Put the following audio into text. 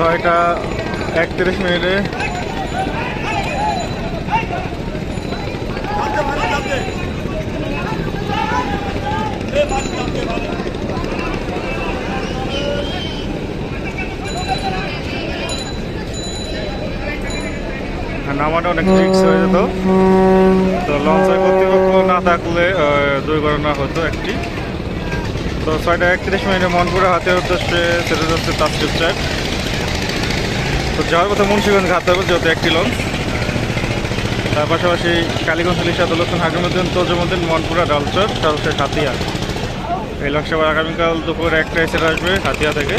ছয়টা একত্রিশ মিনিটে। নামাটা অনেক রিক্স হয়ে যেত। তো লঞ্চের কর্তৃপক্ষ না থাকলে দুর্ঘটনা হতো একটি। তো ছয়টা একত্রিশ মিনিটে মনপুরে হাতের উদ্দেশ্যে সেটা যাচ্ছে চার তো যাওয়ার কথা মুন্সিগঞ্জ ঘাটতে হবে যেহেতু একটি লঞ্চ, তার পাশাপাশি কালীগঞ্জ লিশা দোলন হাকিমুদ্দিন তজমুদ্দিন মনপুরা ডালচর, সর্বশেষ হাতিয়া। এই লঞ্চ আগামীকাল দুপুর একটা এসে আসবে হাতিয়া থেকে।